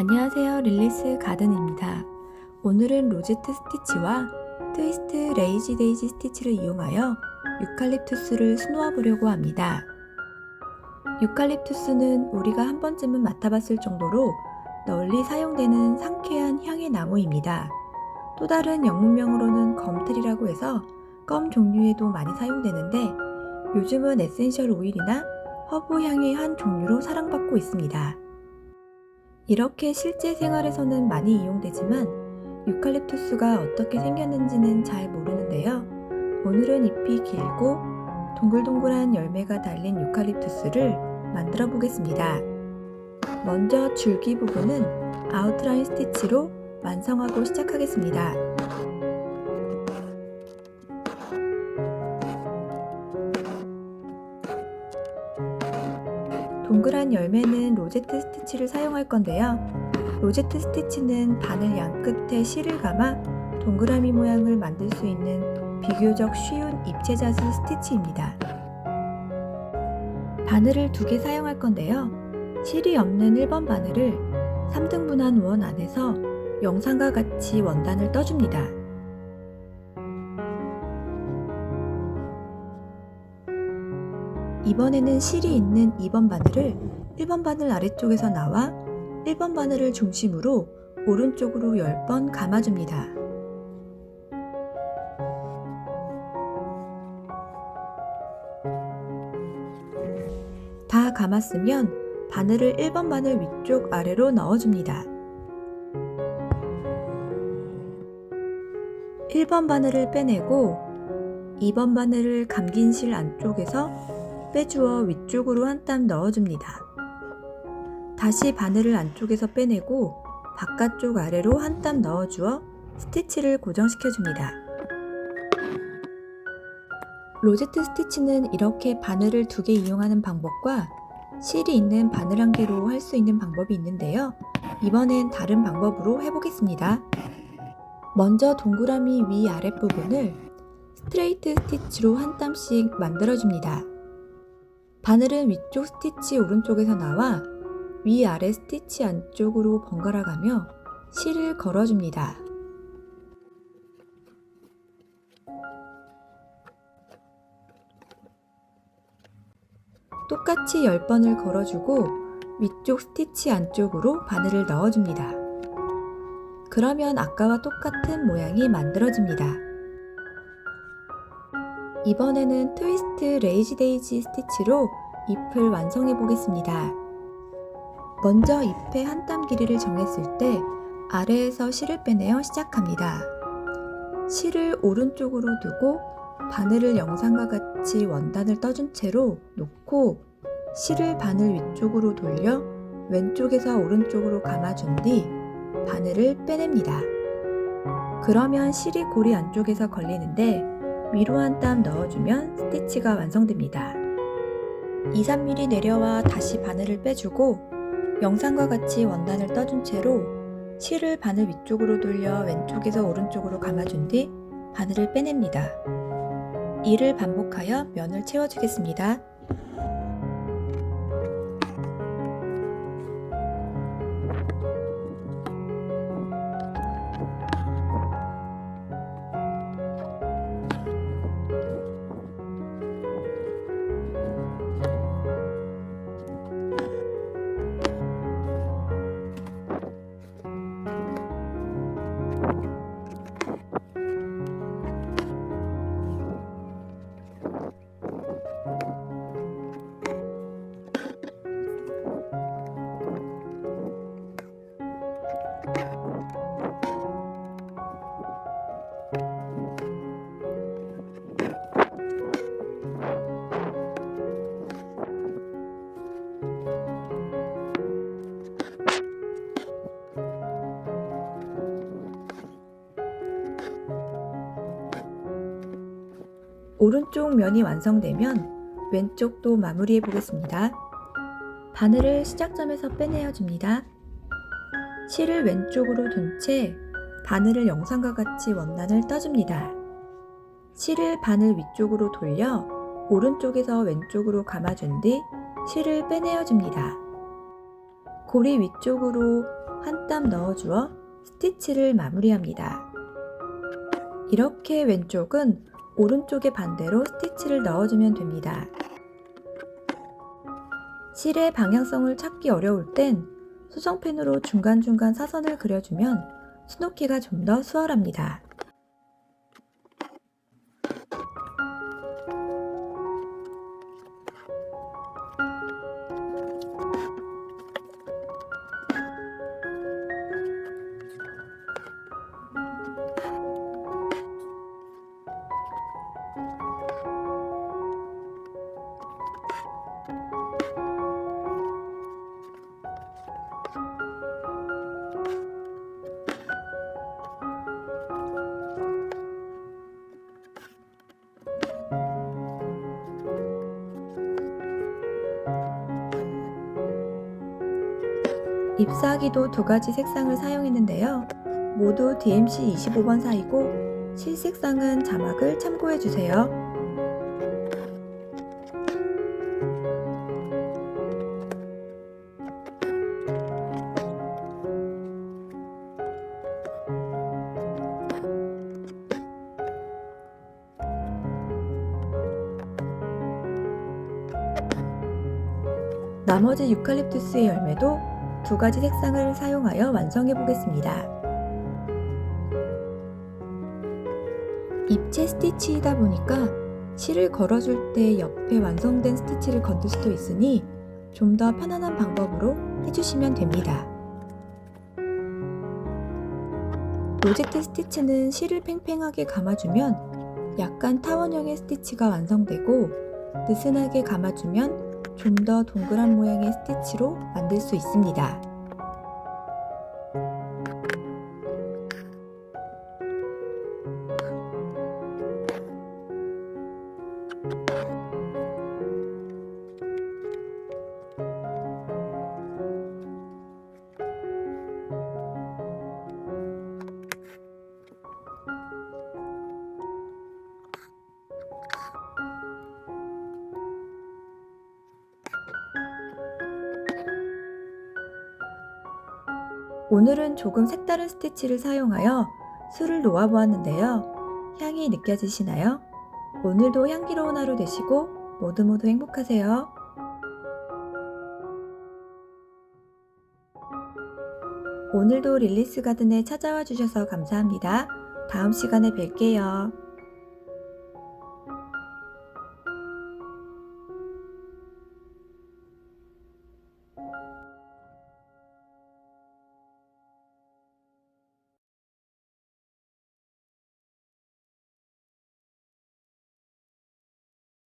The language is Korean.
안녕하세요. 릴리스 가든입니다. 오늘은 로제트 스티치와 트위스트 레이지 데이지 스티치를 이용하여 유칼립투스를 수놓아 보려고 합니다. 유칼립투스는 우리가 한 번쯤은 맡아봤을 정도로 널리 사용되는 상쾌한 향의 나무입니다. 또 다른 영문명으로는 검틀이라고 해서 껌 종류에도 많이 사용되는데 요즘은 에센셜 오일이나 허브 향의 한 종류로 사랑받고 있습니다. 이렇게 실제 생활에서는 많이 이용되지만 유칼립투스가 어떻게 생겼는지는 잘 모르는데요. 오늘은 잎이 길고 동글동글한 열매가 달린 유칼립투스를 만들어 보겠습니다. 먼저 줄기 부분은 아웃라인 스티치로 완성하고 시작하겠습니다. 동그란 열매는 로제트 스티치를 사용할 건데요. 로제트 스티치는 바늘 양 끝에 실을 감아 동그라미 모양을 만들 수 있는 비교적 쉬운 입체 자수 스티치입니다. 바늘을 두 개 사용할 건데요. 실이 없는 1번 바늘을 3등분한 원 안에서 영상과 같이 원단을 떠줍니다. 이번에는 실이 있는 2번 바늘을 1번 바늘 아래쪽에서 나와 1번 바늘을 중심으로 오른쪽으로 10번 감아줍니다. 다 감았으면 바늘을 1번 바늘 위쪽 아래로 넣어줍니다. 1번 바늘을 빼내고 2번 바늘을 감긴 실 안쪽에서 빼주어 위쪽으로 한 땀 넣어줍니다. 다시 바늘을 안쪽에서 빼내고 바깥쪽 아래로 한 땀 넣어주어 스티치를 고정시켜줍니다. 로제트 스티치는 이렇게 바늘을 두 개 이용하는 방법과 실이 있는 바늘 한 개로 할 수 있는 방법이 있는데요. 이번엔 다른 방법으로 해보겠습니다. 먼저 동그라미 위 아랫부분을 스트레이트 스티치로 한 땀씩 만들어줍니다. 바늘은 위쪽 스티치 오른쪽에서 나와 위아래 스티치 안쪽으로 번갈아 가며 실을 걸어줍니다. 똑같이 10번을 걸어주고 위쪽 스티치 안쪽으로 바늘을 넣어줍니다. 그러면 아까와 똑같은 모양이 만들어집니다. 이번에는 트위스트 레이지 데이지 스티치로 잎을 완성해 보겠습니다. 먼저 잎의 한 땀 길이를 정했을 때 아래에서 실을 빼내어 시작합니다. 실을 오른쪽으로 두고 바늘을 영상과 같이 원단을 떠준 채로 놓고 실을 바늘 위쪽으로 돌려 왼쪽에서 오른쪽으로 감아준 뒤 바늘을 빼냅니다. 그러면 실이 고리 안쪽에서 걸리는데 위로 한 땀 넣어주면 스티치가 완성됩니다. 2, 3mm 내려와 다시 바늘을 빼주고 영상과 같이 원단을 떠준 채로 실을 바늘 위쪽으로 돌려 왼쪽에서 오른쪽으로 감아준 뒤 바늘을 빼냅니다. 이를 반복하여 면을 채워주겠습니다. 오른쪽 면이 완성되면 왼쪽도 마무리해 보겠습니다. 바늘을 시작점에서 빼내어 줍니다. 실을 왼쪽으로 둔 채 바늘을 영상과 같이 원단을 떠줍니다. 실을 바늘 위쪽으로 돌려 오른쪽에서 왼쪽으로 감아준 뒤 실을 빼내어 줍니다. 고리 위쪽으로 한 땀 넣어주어 스티치를 마무리합니다. 이렇게 왼쪽은 오른쪽의 반대로 스티치를 넣어주면 됩니다. 실의 방향성을 찾기 어려울 땐 수정펜으로 중간중간 사선을 그려주면 수놓기가 좀 더 수월합니다. Ip사기도 두 가지 색상을 사용했는데요. 모두 DMC 25번 사이고 실색상은 자막을 참고해 주세요. 나머지 유칼립투스의 열매도 두 가지 색상을 사용하여 완성해 보겠습니다. 입체 스티치이다 보니까 실을 걸어줄 때 옆에 완성된 스티치를 건들 수도 있으니 좀 더 편안한 방법으로 해주시면 됩니다. 로제트 스티치는 실을 팽팽하게 감아주면 약간 타원형의 스티치가 완성되고 느슨하게 감아주면 좀 더 동그란 모양의 스티치로 만들 수 있습니다. 오늘은 조금 색다른 스티치를 사용하여 술을 놓아보았는데요. 향이 느껴지시나요? 오늘도 향기로운 하루 되시고 모두 모두 행복하세요. 오늘도 릴리스 가든에 찾아와 주셔서 감사합니다. 다음 시간에 뵐게요.